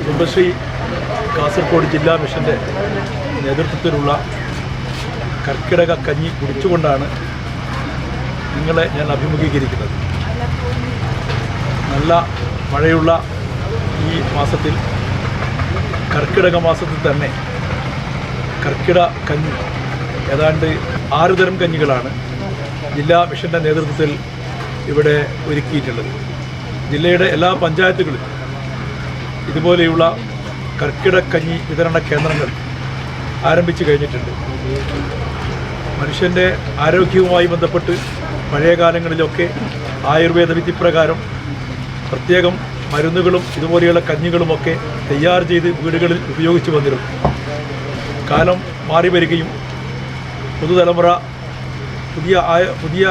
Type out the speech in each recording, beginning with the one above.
കുടുംബശ്രീ കാസർഗോഡ് ജില്ലാ മിഷന്റെ നേതൃത്വത്തിലുള്ള കർക്കിടക കഞ്ഞി കുടിച്ചുകൊണ്ടാണ് നിങ്ങളെ ഞാൻ അഭിമുഖീകരിക്കുന്നത്. നല്ല മഴയുള്ള ഈ മാസത്തിൽ കർക്കിടക മാസത്തിൽ തന്നെ കർക്കിട കഞ്ഞി ഏതാണ്ട് ആറ് തരം കഞ്ഞികളാണ് ജില്ലാ മിഷന്റെ നേതൃത്വത്തിൽ ഇവിടെ ഒരുക്കിയിട്ടുള്ളത്. ജില്ലയുടെ എല്ലാ പഞ്ചായത്തുകളിലും ഇതുപോലെയുള്ള കർക്കിടക്കഞ്ഞി വിതരണ കേന്ദ്രങ്ങൾ ആരംഭിച്ചു കഴിഞ്ഞിട്ടുണ്ട്. മനുഷ്യന്റെ ആരോഗ്യവുമായി ബന്ധപ്പെട്ട് പഴയ കാലങ്ങളിലൊക്കെ ആയുർവേദ വിധിപ്രകാരം പ്രത്യേകം മരുന്നുകളും ഇതുപോലെയുള്ള കഞ്ഞികളുമൊക്കെ തയ്യാർ ചെയ്ത് വീടുകളിൽ ഉപയോഗിച്ചു വന്നിരുന്നു. കാലം മാറി വരികയും പുതുതലമുറ പുതിയ പുതിയ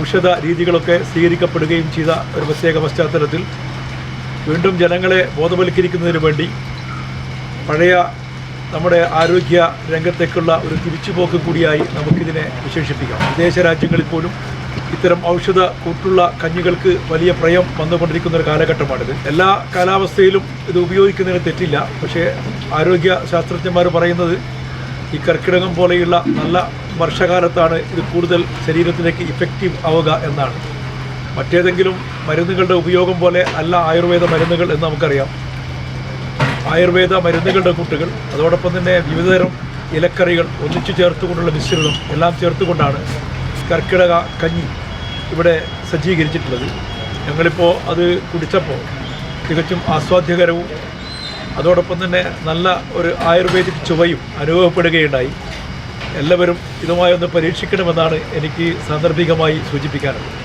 ഔഷധ രീതികളൊക്കെ സ്വീകരിക്കപ്പെടുകയും ചെയ്ത ഒരു പ്രത്യേക പശ്ചാത്തലത്തിൽ വീണ്ടും ജനങ്ങളെ ബോധവൽക്കരിക്കുന്നതിന് വേണ്ടി പഴയ നമ്മുടെ ആരോഗ്യ രംഗത്തേക്കുള്ള ഒരു തിരിച്ചുപോക്ക് കൂടിയായി നമുക്കിതിനെ വിശേഷിപ്പിക്കാം. വിദേശ രാജ്യങ്ങളിൽ പോലും ഇത്തരം ഔഷധ കൂട്ടുള്ള കഞ്ഞികൾക്ക് വലിയ പ്രയം വന്നുകൊണ്ടിരിക്കുന്ന ഒരു കാലഘട്ടമാണിത്. എല്ലാ കാലാവസ്ഥയിലും ഇത് ഉപയോഗിക്കുന്നതിന് തെറ്റില്ല. പക്ഷേ ആരോഗ്യ ശാസ്ത്രജ്ഞന്മാർ പറയുന്നത് ഈ കർക്കിടകം പോലെയുള്ള നല്ല വർഷകാലത്താണ് ഇത് കൂടുതൽ ശരീരത്തിലേക്ക് ഇഫക്റ്റീവ് ആവുക എന്നാണ്. മറ്റേതെങ്കിലും മരുന്നുകളുടെ ഉപയോഗം പോലെ അല്ല ആയുർവേദ മരുന്നുകൾ എന്ന് നമുക്കറിയാം. ആയുർവേദ മരുന്നുകളുടെ കൂട്ടുകൾ അതോടൊപ്പം തന്നെ വിവിധതരം ഇലക്കറികൾ ഒന്നിച്ചു ചേർത്തുകൊണ്ടുള്ള മിശ്രിതം എല്ലാം ചേർത്തുകൊണ്ടാണ് കർക്കിടക കഞ്ഞി ഇവിടെ സജ്ജീകരിച്ചിട്ടുള്ളത്. ഞങ്ങളിപ്പോൾ അത് കുടിച്ചപ്പോൾ തികച്ചും ആസ്വാദ്യകരവും അതോടൊപ്പം തന്നെ നല്ല ഒരു ആയുർവേദിക് ചുവയും അനുഭവപ്പെടുകയുണ്ടായി. എല്ലാവരും ഇതുമായി ഒന്ന് പരീക്ഷിക്കണമെന്നാണ് എനിക്ക് സാന്ദർഭികമായി സൂചിപ്പിക്കാനുള്ളത്.